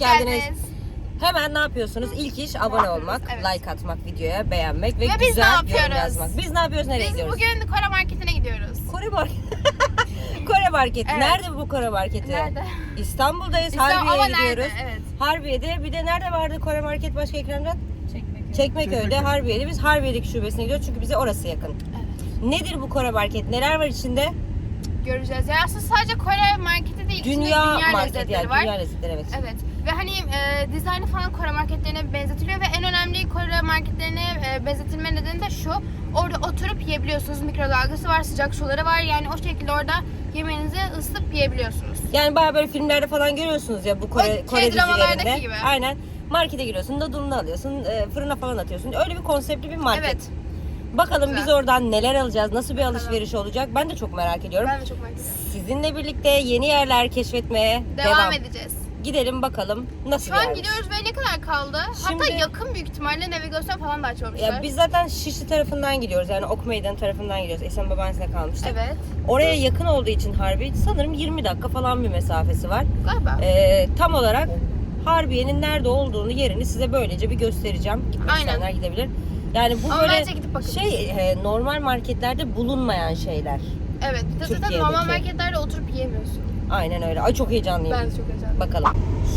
hoş, geldiniz. geldiniz. Hemen ne yapıyorsunuz? İlk iş abone olmak, Evet. like atmak videoya, beğenmek ve, Ve biz güzel ne yorum yapıyoruz? yazmak. Biz ne yapıyoruz? Nereye Biz gidiyoruz? bugün Kore marketine gidiyoruz. Kore market. Kore marketi. Evet. Nerede bu Kore marketi? Nerede? İstanbul'dayız. İstanbul- Harbiye'ye ama nerede? gidiyoruz. Evet. Harbiye'de. Bir de nerede vardı Kore market başka Ekrem'den? Çekmeköy'de. Harbiye'de. Biz Harbiye'deki şubesine gidiyoruz çünkü bize orası yakın. Evet. Nedir bu Kore market? Neler var içinde? Göreceğiz. Yani aslında sadece Kore marketi değil. Dünya, dünya market lezzetleri yani. var. Dünya lezzetleri evet. Evet. Ve hani e, dizaynı falan Kore marketlerine benzetiliyor ve en önemli Kore marketlerine e, benzetilme nedeni de şu. Orada oturup yiyebiliyorsunuz. Mikrodalgası var, sıcak suları var. Yani o şekilde orada yemeğinizi ısıtıp yiyebiliyorsunuz. Yani bayağı böyle filmlerde falan görüyorsunuz ya bu Kore, O Kore dizilerinde. gibi. Aynen. Markete giriyorsun, dadını alıyorsun, e, fırına falan atıyorsun. Öyle bir konseptli bir market. Evet. Bakalım Güzel. biz oradan neler alacağız, nasıl bir alışveriş olacak ben de çok merak ediyorum. Ben de çok merak ediyorum. Sizinle birlikte yeni yerler keşfetmeye Devam, devam. edeceğiz. Gidelim bakalım nasıl Şu bir an yermiş. gidiyoruz ve ne kadar kaldı? Şimdi- Hatta yakın büyük ihtimalle navigasyon falan da açmamışlar. Ya biz zaten Şişli tarafından gidiyoruz yani Ok Meydanı tarafından gidiyoruz. Esen babaannesine kalmıştık. Evet. Oraya yakın olduğu için Harbi sanırım 20 dakika falan bir mesafesi var. Galiba. Ee, tam olarak Harbiye'nin nerede olduğunu yerini size böylece bir göstereceğim. Gitmek Aynen. isteyenler gidebilir. Yani bu Ama böyle bence gidip bakın. şey e, normal marketlerde bulunmayan şeyler. Evet. Bir de zaten Türkiye'deki. normal marketlerde oturup yiyemiyorsun. Aynen öyle. Ay çok heyecanlıyım. Ben de çok heyecanlıyım. Bakalım.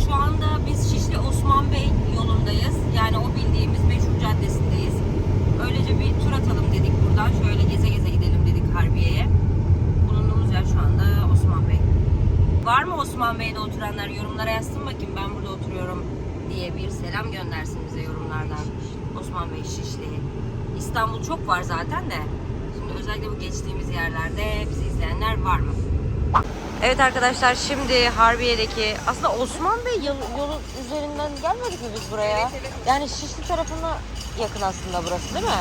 Şu anda biz Şişli Osman Bey yolundayız. Yani o bildiğimiz meşhur caddesindeyiz. Öylece bir tur atalım dedik buradan. Şöyle geze geze gidelim dedik Harbiye'ye. Bulunduğumuz yer şu anda Osman Bey. Var mı Osman Bey'de oturanlar? Yorumlara yazsın bakayım ben burada oturuyorum diye bir selam göndersin bize yorumlardan. Osman Bey Şişli. İstanbul çok var zaten de. Şimdi özellikle bu geçtiğimiz yerlerde bizi izleyenler var mı? Evet arkadaşlar şimdi Harbiye'deki aslında Osman Bey yol, yolu üzerinden gelmedik mi biz buraya? Evet, evet. Yani Şişli tarafına yakın aslında burası değil mi?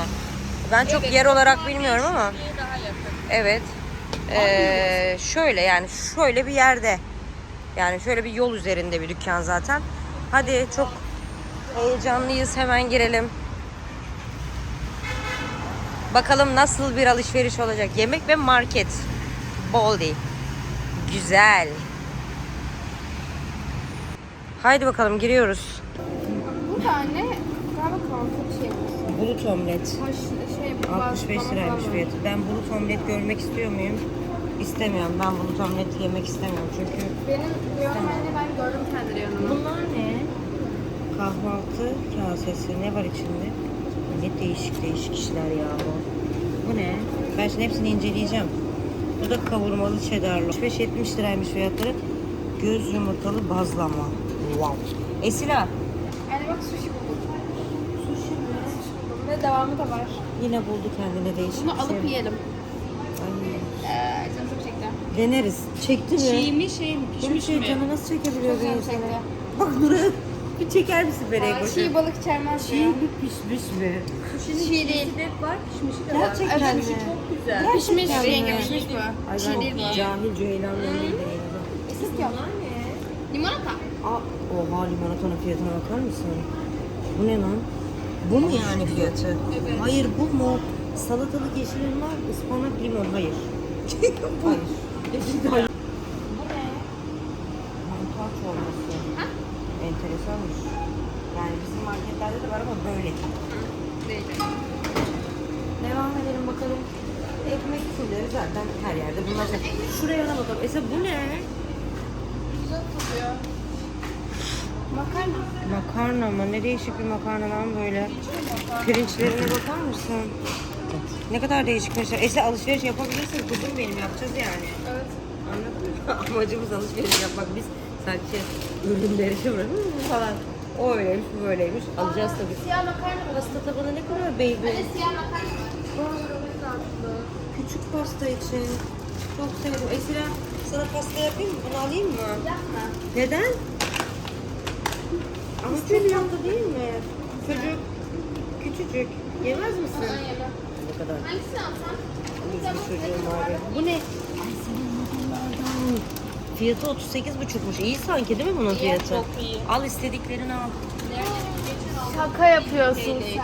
Ben çok yer olarak bilmiyorum ama. Evet. Ee, şöyle yani şöyle bir yerde. Yani şöyle bir yol üzerinde bir dükkan zaten. Hadi çok heyecanlıyız hemen girelim. Bakalım nasıl bir alışveriş olacak. Yemek ve market. Boldi. Güzel. Haydi bakalım giriyoruz. Bu da anne galiba kahvaltı şey Bulut omlet. Şey 65 liraymış fiyatı. Ben bulut omlet görmek istiyor muyum? İstemiyorum. Ben bulut omlet yemek istemiyorum çünkü. Benim reyonlarını ben gördüm kendi reyonunu. Bunlar ne? Kahvaltı kasesi. Ne var içinde? Ne değişik değişik işler ya bu. Bu ne? Ben şimdi hepsini inceleyeceğim. Bu da kavurmalı cheddarlı. 65-70 liraymış fiyatları. Göz yumurtalı bazlama. Wow. Esila. Yani bak sushi buldum. Sushi mi? Ve devamı da var. Yine buldu kendine değişik Bunu bir alıp şey. yiyelim. Ay. Canım çok çekti. Deneriz. Çekti mi? Çiğ mi şey mi Böyle pişmiş şey mi? canı nasıl çekebiliyor Çok canım çekti. Bak Nur'a bir çeker misin böreği Aa, koşu? Çiğ balık içermez Çiğ ya. mi pişmiş mi? Çiğ değil. de var pişmişi de var. Gerçekten mi? Pişmişi çok güzel. Pişmiş Gerçekten yenge mi? pişmiş bu. Ay Çiğ değil ben bu. cahil ceylanla Esit yok. Limonata. Aa, oha limonatanın fiyatına bakar mısın? Bu ne lan? Bu mu yani fiyatı? Evet. Hayır bu mu? Salatalık yeşil elma, ıspanak, limon. Hayır. Hayır. Hayır. Bu ne? Mantar çorbası. Enteresanmış. Yani bizim marketlerde de var ama böyle. Değil. Devam edelim bakalım. Ekmek türleri zaten her yerde. Bunlar. Şuraya da bakalım. Ese bu ne? Güzel kokuyor. Makarna. Makarna mı? Ne değişik bir makarna lan böyle. Pirinçlerine bakar mısın? Ne kadar değişikmiş. Ese alışveriş yapabilirsin. Kuzum benim yapacağız yani. Evet. Anladın mı? Amacımız alışveriş yapmak. Biz sadece ürünleri bırakıyoruz falan. O öyleymiş, bu böyleymiş. Alacağız tabii. Siyah makarna mı? Pasta tabanı ne kadar baby. Anne siyah makarna mı? Küçük pasta için. Çok sevdim. Esra sana pasta yapayım mı? Bunu alayım mı? Yapma. Neden? Ama çok tatlı değil mi? Çocuk küçücük. Yemez misin? Ondan yeme. Ne kadar Hangisini alsam? iyi var. ya. Bu ne? Ay senin modellerden. Fiyatı 38,5'muş. İyi sanki değil mi bunun fiyatı? çok iyi. Al istediklerini al. Şaka yapıyorsun sen.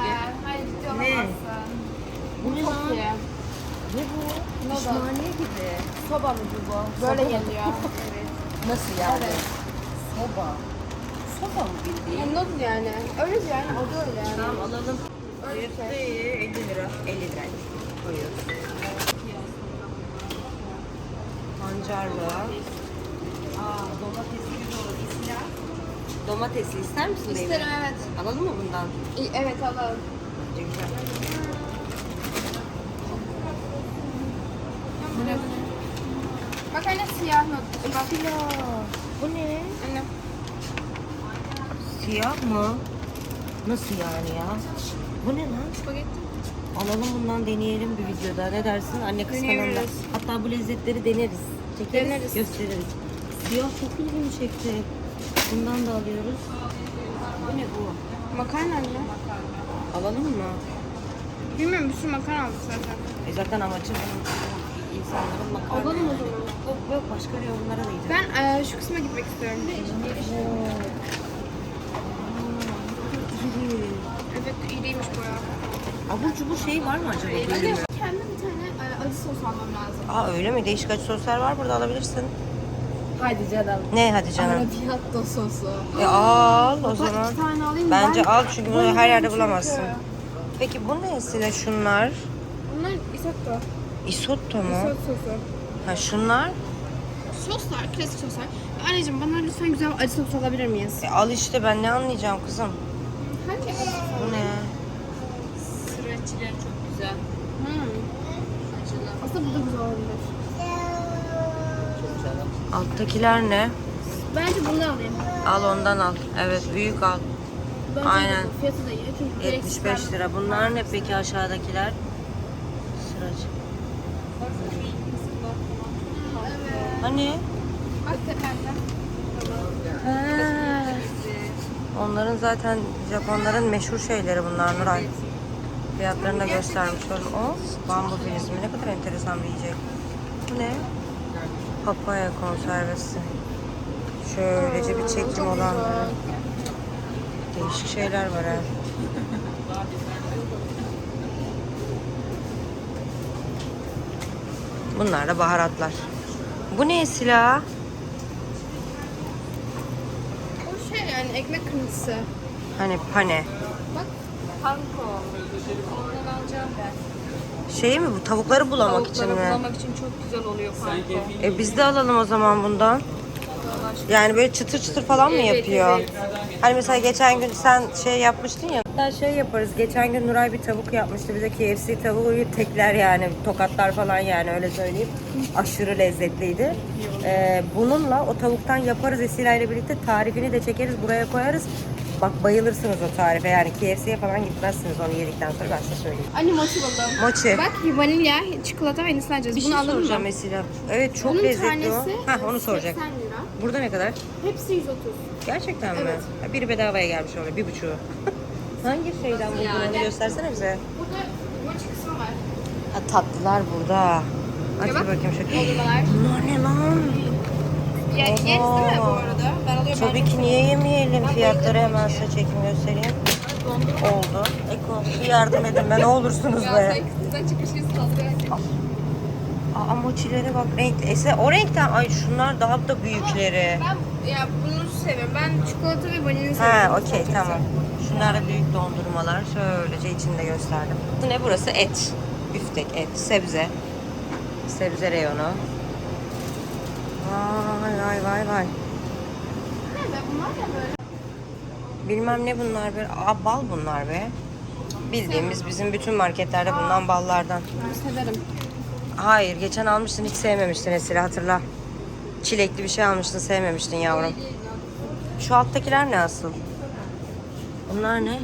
Hayır Ne? Bu ne Çok lan? Ne bu? Pişmaniye gibi. Soba mı bu? Böyle geliyor. evet. Nasıl yani? Evet. Soba. Soba mı bildiğin? Yani noodle yani. Öyle yani. O da öyle yani. Tamam alalım. Öyle bir şey. iyi, 50 lira. 50 lira koyuyoruz. Pancarlı. Aa domatesli olur. İsla. Domatesli ister misin? İsterim evet. Alalım mı bundan? İyi, Evet alalım. Güzel. Bak anne siyah noodle. Bak. Bu ne? Anne. Siyah mı? Nasıl yani ya? Bu ne lan? Spagetti. Alalım bundan deneyelim bir videoda. Ne dersin? Anne kız. Deneyebiliriz. Hatta bu lezzetleri deneriz. Çekeriz, Deneriz. gösteririz. Siyah çok ilgimi çekti. Bundan da alıyoruz. Bu ne bu? Makarna anne. Alalım mı? Bilmiyorum bir sürü makarna aldık zaten. E zaten amacım insanların makarna. Alalım o zaman. Yok yok başka bir yorumlara da yiyeceğim. Ben e, şu kısma gitmek istiyorum. Evet iyiymiş bu ya. Abur cubur şey var mı acaba Anne bölümü? kendim bir tane e, acı sos almam lazım. Aa öyle mi? Değişik acı soslar var burada alabilirsin. Hadi canım. Ne hadi canım? Arrabbiato sosu. E al o Bak zaman. iki tane alayım. Bence Ben- al çünkü bunu her yerde bulamazsın. Peki bu ne Esile şunlar? Bunlar isotto. Isotto mu? Isot sosu. Ha şunlar? Soslar, klasik soslar. Anneciğim bana lütfen güzel acı sos alabilir miyiz? E, al işte ben ne anlayacağım kızım? Hangi acı sos Bu ne? Sıraçiler çok güzel. Hmm. Aslında bu da güzel olabilir. Alttakiler ne? Bence bunu alayım. Al ondan al. Evet büyük al. Bence Aynen. Fiyatı da iyi çünkü gereksiz 75 lira. Bunlar ne peki aşağıdakiler? Hani? Ha. Onların zaten Japonların meşhur şeyleri bunlar Nuray. Fiyatlarını da göstermiş oldum. O bambu filizi mi? Ne kadar enteresan bir yiyecek. Bu ne? Papaya konservesi. Şöylece bir çekim olanları. Değişik şeyler var ha. Bunlar da baharatlar. Bu ne silah? O şey yani ekmek kırıntısı. Hani pane. Bak. Panko. Ondan alacağım ben. Şey mi bu? Tavukları bulamak için Tavukları mi? bulamak için çok güzel oluyor panko. E biz de alalım o zaman bundan. Yani böyle çıtır çıtır falan mı Evet, yapıyor? evet. Hani mesela geçen gün sen şey yapmıştın ya. Hatta şey yaparız. Geçen gün Nuray bir tavuk yapmıştı. Bize KFC tavuğu tekler yani. Tokatlar falan yani öyle söyleyeyim. Aşırı lezzetliydi. Ee, bununla o tavuktan yaparız Esila ile birlikte. Tarifini de çekeriz. Buraya koyarız. Bak bayılırsınız o tarife. Yani KFC'ye falan gitmezsiniz onu yedikten sonra ben size söyleyeyim. Anne mochi buldum. Mochi. Bak vanilya, çikolata ve nisli alacağız. bir Bunu şey alalım soracağım mı? Esila. Evet çok Bunun lezzetli tanesi o. Hah onu soracak. 80 lira. Burada ne kadar? Hepsi 130. Gerçekten mi? Evet. Ha, biri bedavaya gelmiş oluyor, bir buçuğu. Hangi şeyden buldun onu göstersene bize. Burada mochi kısmı var. Ha, tatlılar burada. Ya bak, bakayım şöyle. dondurmalar. Bunlar ne lan? Ya, yeriz değil mi bu arada? Ben alıyorum. Tabii ben ki niye yemeyelim? Ben Fiyatları hemen size çekim göstereyim. Oldu. Eko bir yardım edin be ne olursunuz Ya be. sen kaldırıyor. Aa moçilere bak renk. Ese o renkten ay şunlar daha da büyükleri. Ben ya bunu seviyorum. Ben çikolata ve vanilya seviyorum. Ha okey tamam. Şunlar da büyük dondurmalar. Şöylece içinde gösterdim. Bu ne burası? Et. Büftek et. Sebze. Sebze reyonu. Vay vay vay vay. Nerede? Bunlar da böyle. Bilmem ne bunlar be. Aa bal bunlar be. Bildiğimiz bizim bütün marketlerde bulunan ballardan. Ben severim. Hayır geçen almıştın hiç sevmemiştin Esra hatırla. Çilekli bir şey almıştın sevmemiştin yavrum. Şu alttakiler ne asıl? Bunlar ne?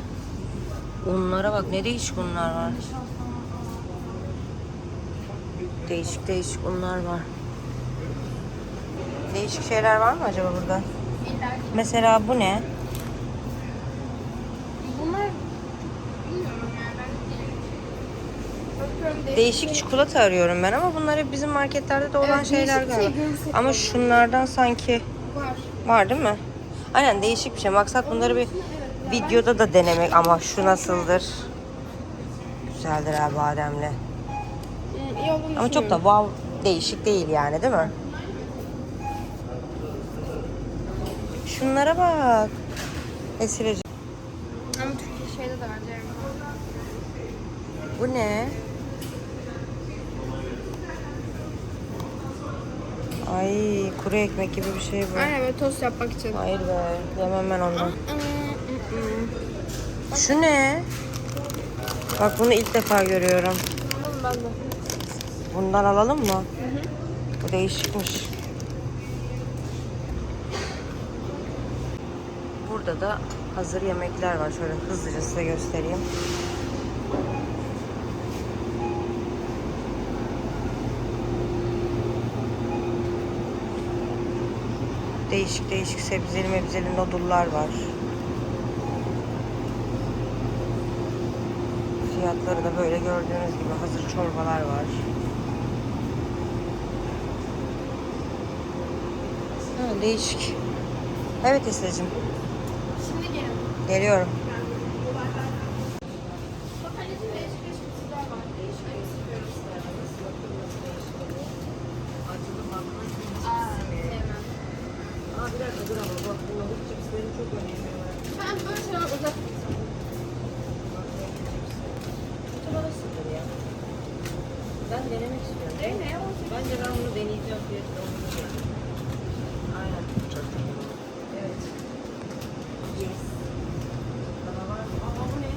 Unlara bak ne değişik unlar var. Değişik değişik unlar var. Değişik şeyler var mı acaba burada? Mesela bu ne? Bunlar bilmiyorum yani ben Bakıyorum. Değişik çikolata arıyorum ben ama bunlar hep bizim marketlerde de olan Evet, şeyler bir şey galiba. görürsek ama olur. şunlardan sanki Var. var değil mi? Aynen değişik bir şey. Maksat bunları bir videoda da denemek ama şu nasıldır? Güzeldir ha bademli. Hı, iyi olduğunu Ama çok da düşünüyorum. wow değişik değil yani değil mi? Şunlara bak. Esireci. Ama Türkiye şeyde de var. Bu ne? Ay kuru ekmek gibi bir şey bu. Aynen böyle tost yapmak için. Hayır be. Yemem ben onu. Şu ne? Bak bunu ilk defa görüyorum. Bundan alalım mı? Bu değişikmiş. Burada da hazır yemekler var. Şöyle hızlıca size göstereyim. Değişik değişik sebzeli mebzeli nodullar var. Fiyatları da böyle gördüğünüz gibi hazır çorbalar var. Değişik. Evet Esra'cığım. Geliyorum. Ben böyle şeyler uzak Ben denemek istiyorum. Dene. Bence ben bunu deneyeceğim fiyatı Aynen. Evet. Yes. Bana var mı? Aa bu ne?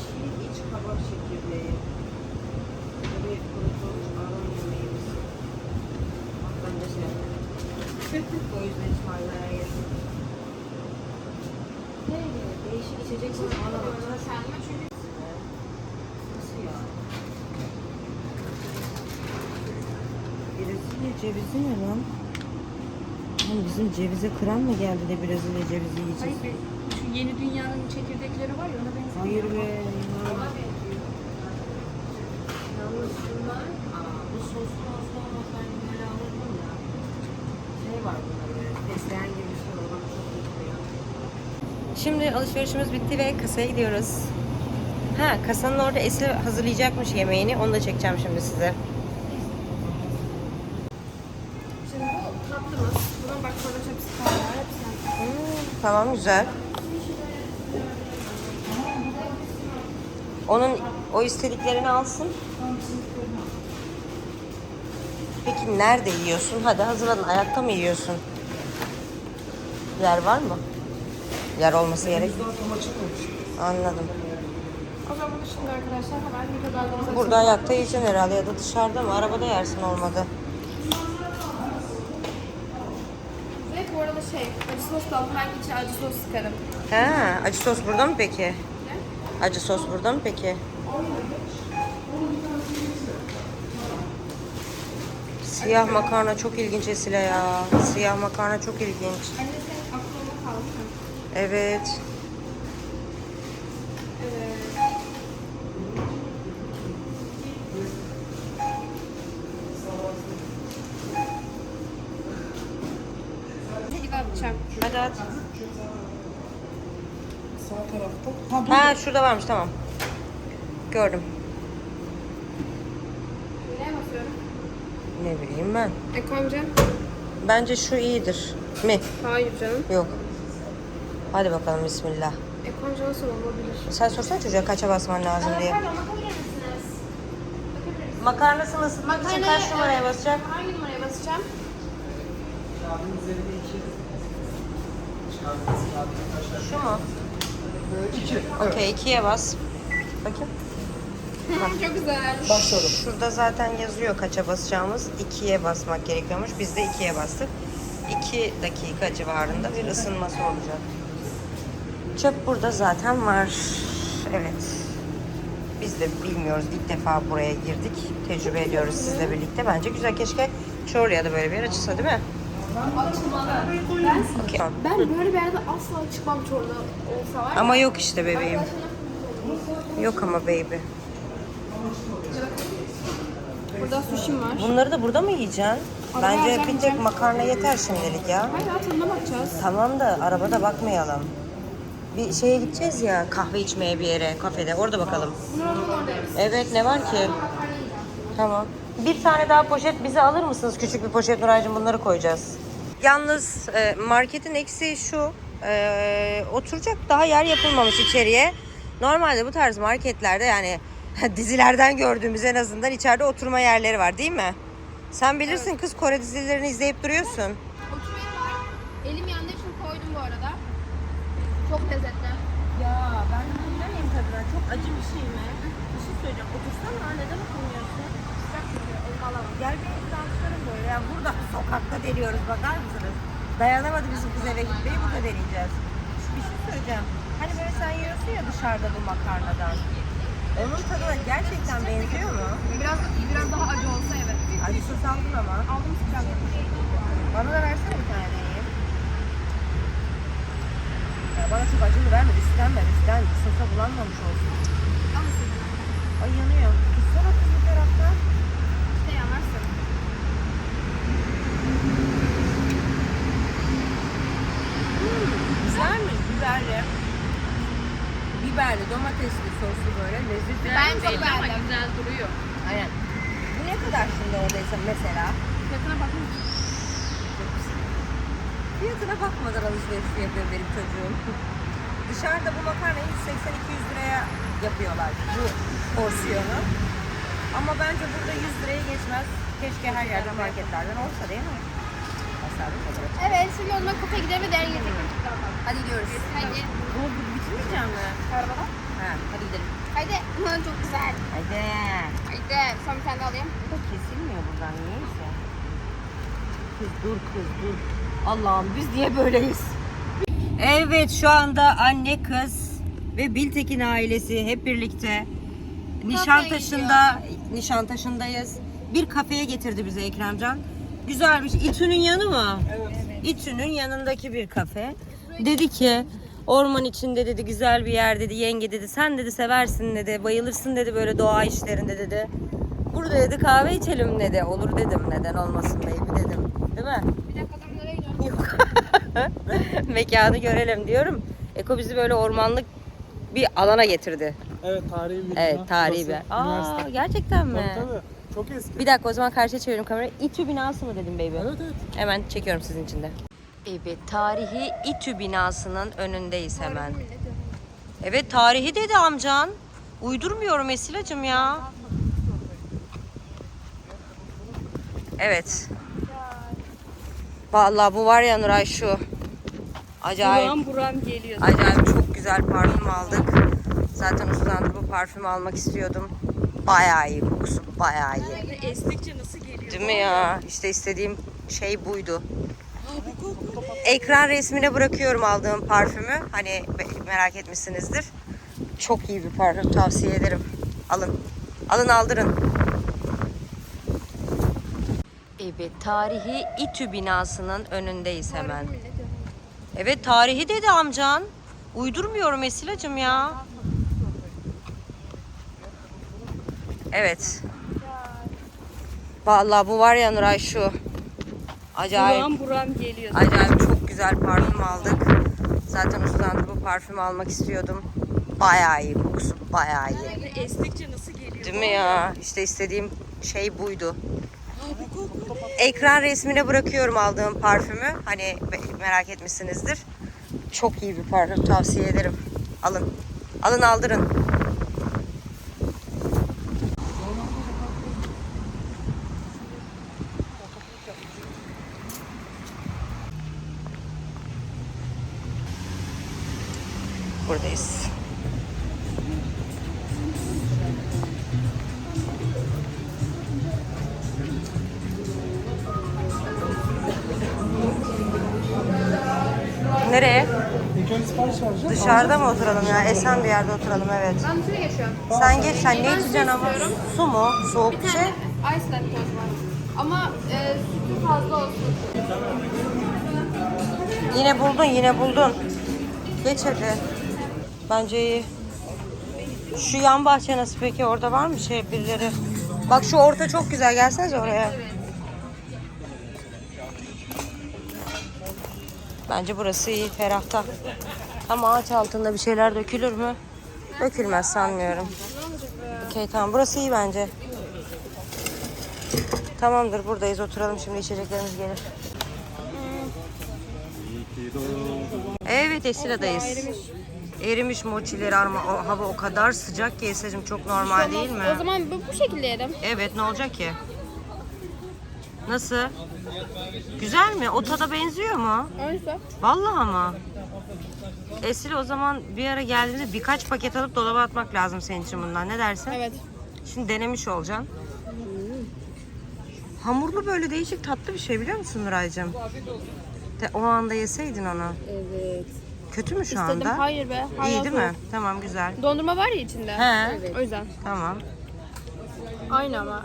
Çiğ iç kabak çekirdeği. Bu bir kurutulmuş aram yemeğimiz. Bak ben de şey O yüzden hiç malzeme yedim. Değişik içecek bana bakacağız. Kendime çünkü Nasıl ya? Brezilya cevizi ne lan? Oğlum bizim cevize kıran mı geldi de Brezilya cevizi yiyeceğiz? Hayır be. Şu yeni dünyanın çekirdekleri var ya ona benziyor. Hayır be. Yalnız şunlar, aa, bu soslu olsa olmasaydı böyle alırdım ya. Şey var bunda böyle, fesleğen gibi bir şey çok iyi Şimdi alışverişimiz bitti ve kasaya gidiyoruz. Ha, kasanın orada Esra hazırlayacakmış yemeğini. Onu da çekeceğim şimdi size. Tamam güzel. Onun o istediklerini alsın. Peki nerede yiyorsun? Hadi hazırladın. Ayakta mı yiyorsun? Yer var mı? Yer olması gerek. Anladım. O zaman şimdi arkadaşlar hemen mikrodalgamıza Burada ayakta yiyeceksin herhalde ya da dışarıda mı? Arabada yersin olmadı. Ve bu arada şey, acı sos da ben içine acı sos sıkarım. Ha, acı sos burada mı peki? Acı sos burada mı peki? Siyah makarna çok ilginç Esile ya. Siyah makarna çok ilginç. Anne aklına kaldı. Evet. Hadi atacağım. Hadi at. Sağ tarafta. Ha Ha şurada varmış tamam. Gördüm. Neye basıyorum? Ne bileyim ben. E koyacağım. Bence şu iyidir. Mi? Hayır canım. Yok. Hadi bakalım bismillah. E koyunca nasıl olabilir? Sen sorsana çocuğa kaça basman lazım diye. Pardon bakabilir misiniz? Bakabilir misiniz? Makarnasını ısıtmak için Makarnayı, kaç numaraya evet. basacak? Hangi numaraya basacağım? Kağıdın üzerinde iki. Şu mu? İki. Evet. Okey ikiye bas. Bakayım. Çok güzel. Başladım. Şurada zaten yazıyor kaça basacağımız. 2'ye basmak gerekiyormuş. Biz de 2'ye bastık. 2 dakika civarında bir ısınması olacak. Çöp burada zaten var. Evet. Biz de bilmiyoruz. İlk defa buraya girdik. Tecrübe ediyoruz sizle birlikte. Bence güzel. Keşke Çorlu'ya da böyle bir yer açılsa değil mi? Ben, Okey. ben böyle bir yerde asla çıkmam Çorlu'da olsa var. ya. Ama yok işte bebeğim. Yok ama baby. Burada sushi'm var. Bunları da burada mı yiyeceksin? Bence bir tek makarna yeter şimdilik ya. Hayır ya tadına bakacağız. Tamam da arabada bakmayalım. Bir şeye gideceğiz ya kahve içmeye bir yere kafede orada bakalım. Evet ne var ki? Tamam. Bir tane daha poşet bize alır mısınız? Küçük bir poşet Nuray'cığım bunları koyacağız. Yalnız e, marketin eksiği şu. e, oturacak daha yer yapılmamış içeriye. Normalde bu tarz marketlerde yani dizilerden gördüğümüz en azından içeride oturma yerleri var değil mi? Sen bilirsin kız Kore dizilerini izleyip duruyorsun. Var. Elim yandığı için koydum bu arada. Çok lezzetli. Ya ben dinlemeyeyim tadına. Çok acı bir şey mi? Bir şey söyleyeceğim. Otursana neden oturmuyorsun? Gel bir danslarım böyle. Ya burada sokakta deniyoruz bakar mısınız? Dayanamadı bizim kız eve gitmeyi burada deneyeceğiz. Bir şey söyleyeceğim. Hani böyle sen yiyorsun ya dışarıda bu makarnadan. Onun tadına gerçekten benziyor mu? Biraz biraz daha acı olsa evet. Acı sos aldın ama. Aldım sıcak. Bana da versene bir tane deneyeyim. Ya bana çok acılı verme. İstenme. İsten. Sosa bulanmamış olsun. Ay yanıyor. Tutsana kız bir taraftan. Güzelmiş biberli. Biberli, domatesli soslu böyle lezzetli. Ben çok beğendim. güzel duruyor. Aynen. Bu ne kadar şimdi oradaysa mesela? Fiyatına bakın. Fiyatına bakmadan alışveriş yapıyor benim çocuğum. Dışarıda bu makarnayı 180-200 liraya yapıyorlar bu porsiyonu. Ama bence burada 100 liraya geçmez. Keşke her yerde marketlerden olsa değil mi? Evet şimdi o zaman kafeye gidelim ve değer yiyecek. Hadi gidiyoruz. Hadi. Bunu bitirmeyeceğim mi? Arabada. Ha, hadi gidelim. Hadi. Aman çok güzel. Hadi. Haydi. Son bir tane alayım. Bu da kesilmiyor buradan niyeyse. Kız dur kız dur. Allah'ım biz niye böyleyiz? Evet şu anda anne kız ve Biltekin ailesi hep birlikte Nişantaşı'nda Nişantaşı'ndayız. Bir kafeye getirdi bize Ekremcan. Güzelmiş. İTÜ'nün yanı mı? Evet. İTÜ'nün yanındaki bir kafe. Dedi ki orman içinde dedi güzel bir yer dedi. Yenge dedi sen dedi seversin dedi. Bayılırsın dedi böyle doğa işlerinde dedi. Burada dedi kahve içelim dedi. Olur dedim. Neden olmasın baby dedim. Değil mi? Bir dakika adam nereye gidiyor? Yok. Mekanı görelim diyorum. Eko bizi böyle ormanlık bir alana getirdi. Evet tarihi bir Evet tarihi bir. Aa gerçekten mi? Tabii tabii. Çok eski. Bir dakika o zaman karşıya çeviriyorum kamerayı. İTÜ binası mı dedim baby? Evet evet. Hemen çekiyorum sizin için de. Evet, tarihi İTÜ binasının önündeyiz hemen. Evet, tarihi dedi amcan. Uydurmuyorum Esilacığım ya. Evet. Vallahi bu var ya Nuray şu. Acayip. Buram buram geliyor. Acayip çok güzel parfüm aldık. Zaten uslandır bu parfümü almak istiyordum. Bayağı iyi kokusu, bayağı iyi. Estikçe nasıl geliyor? Değil mi ya? İşte istediğim şey buydu. Ekran resmine bırakıyorum aldığım parfümü. Hani merak etmişsinizdir. Çok iyi bir parfüm tavsiye ederim. Alın. Alın aldırın. Evet tarihi İTÜ binasının önündeyiz hemen. Evet tarihi dedi amcan. Uydurmuyorum Esilacığım ya. Evet. Vallahi bu var ya Nuray şu. Acayip. Buram buram geliyor. Acayip çok güzel parfüm aldık. Zaten uslandır bu parfümü almak istiyordum. Bayağı iyi kokusu, bayağı iyi. Estikçe nasıl geliyor? Değil mi ya? İşte istediğim şey buydu. Ekran resmine bırakıyorum aldığım parfümü. Hani merak etmişsinizdir. Çok iyi bir parfüm tavsiye ederim. Alın. Alın aldırın. Nereye? İlk önce sipariş vereceğim. Dışarıda mı oturalım ya? Esen bir yerde oturalım evet. Ben şuraya geçiyorum. Sen geç sen ne Ben su içeceksin ama? istiyorum. Su mu? Soğuk Bir bir şey. tane ice latte o zaman. Ama e, sütü fazla olsun. Yine buldun yine buldun. Geç hadi. Bence iyi. Şu yan bahçe nasıl peki? Orada var mı şey birileri? Bak şu orta çok güzel. Gelsenize oraya. Bence burası iyi. Ferahta. Ama ağaç altında bir şeyler dökülür mü? Dökülmez sanmıyorum. Okey tamam. Burası iyi bence. Tamamdır buradayız oturalım şimdi içeceklerimiz gelir. Evet Esila'dayız. Erimiş mochileri ama o hava o kadar sıcak ki Esra'cığım çok normal değil mi? O zaman bu, bu şekilde yerim. Evet ne olacak ki? Nasıl? Güzel mi? O tada benziyor mu? Öyleyse. Vallahi ama. Esil o zaman bir ara geldiğinde birkaç paket alıp dolaba atmak lazım senin için bundan. Ne dersin? Evet. Şimdi denemiş olacaksın. Hamurlu böyle değişik tatlı bir şey biliyor musun Nuray'cığım? De, o anda yeseydin onu. Evet. Kötü mü şu İstedim. anda? Hayır be. İyi Hala değil mi? Tamam güzel. Dondurma var ya içinde. He. O yüzden. Tamam. Aynı ama.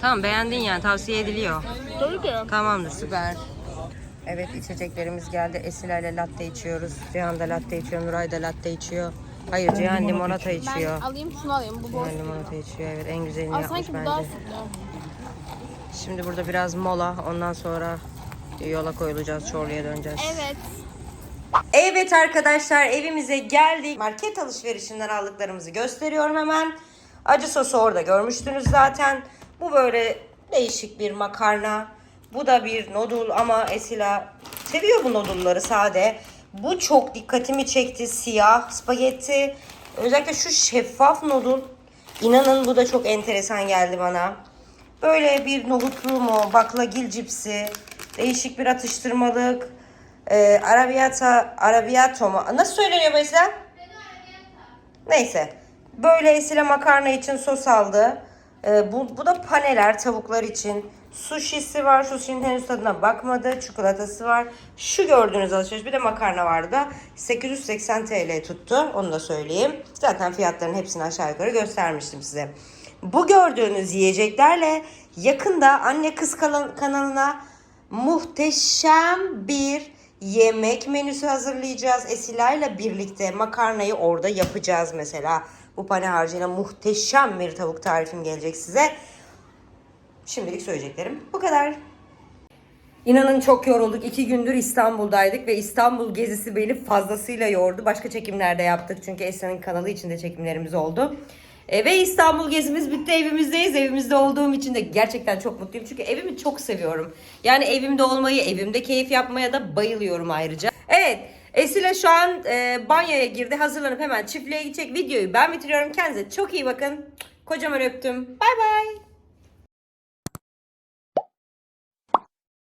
Tamam beğendin yani tavsiye ediliyor. Doğru ki. Tamamdır süper. Evet içeceklerimiz geldi. Esila ile latte içiyoruz. Cihan da latte içiyor. Nuray da latte içiyor. Hayır Cihan limonata içiyor. Ben alayım şunu alayım. Bu boş. Cihan limonata içiyor. Evet en güzelini Aa, yapmış sanki bence. daha sütlü. Şimdi burada biraz mola. Ondan sonra yola koyulacağız. Çorlu'ya döneceğiz. Evet. Evet arkadaşlar evimize geldik. Market alışverişinden aldıklarımızı gösteriyorum hemen. Acı sosu orada görmüştünüz zaten. Bu böyle değişik bir makarna. Bu da bir nodul ama Esila seviyor bu nodulları sade. Bu çok dikkatimi çekti. Siyah spagetti. Özellikle şu şeffaf nodul. İnanın bu da çok enteresan geldi bana. Böyle bir nohutlu mu, baklagil cipsi, değişik bir atıştırmalık. Ee, arabiyata, arabiyato mu? Nasıl söyleniyor mesela? Neyse. Böyle esile makarna için sos aldı. Ee, bu, bu da paneler tavuklar için. Sushisi var. Sushi'nin henüz tadına bakmadı. Çikolatası var. Şu gördüğünüz alışveriş. Bir de makarna vardı. 880 TL tuttu. Onu da söyleyeyim. Zaten fiyatların hepsini aşağı yukarı göstermiştim size. Bu gördüğünüz yiyeceklerle yakında anne kız kanalına muhteşem bir yemek menüsü hazırlayacağız. Esila ile birlikte makarnayı orada yapacağız mesela. Bu pane harcıyla muhteşem bir tavuk tarifim gelecek size. Şimdilik söyleyeceklerim bu kadar. İnanın çok yorulduk. İki gündür İstanbul'daydık ve İstanbul gezisi beni fazlasıyla yordu. Başka çekimlerde yaptık çünkü Esra'nın kanalı içinde çekimlerimiz oldu. E, ve İstanbul gezimiz bitti. Evimizdeyiz. Evimizde olduğum için de gerçekten çok mutluyum. Çünkü evimi çok seviyorum. Yani evimde olmayı, evimde keyif yapmaya da bayılıyorum ayrıca. Evet. Esile şu an e, banyoya girdi. Hazırlanıp hemen çiftliğe gidecek. Videoyu ben bitiriyorum. Kendinize çok iyi bakın. Kocaman öptüm. Bay bay.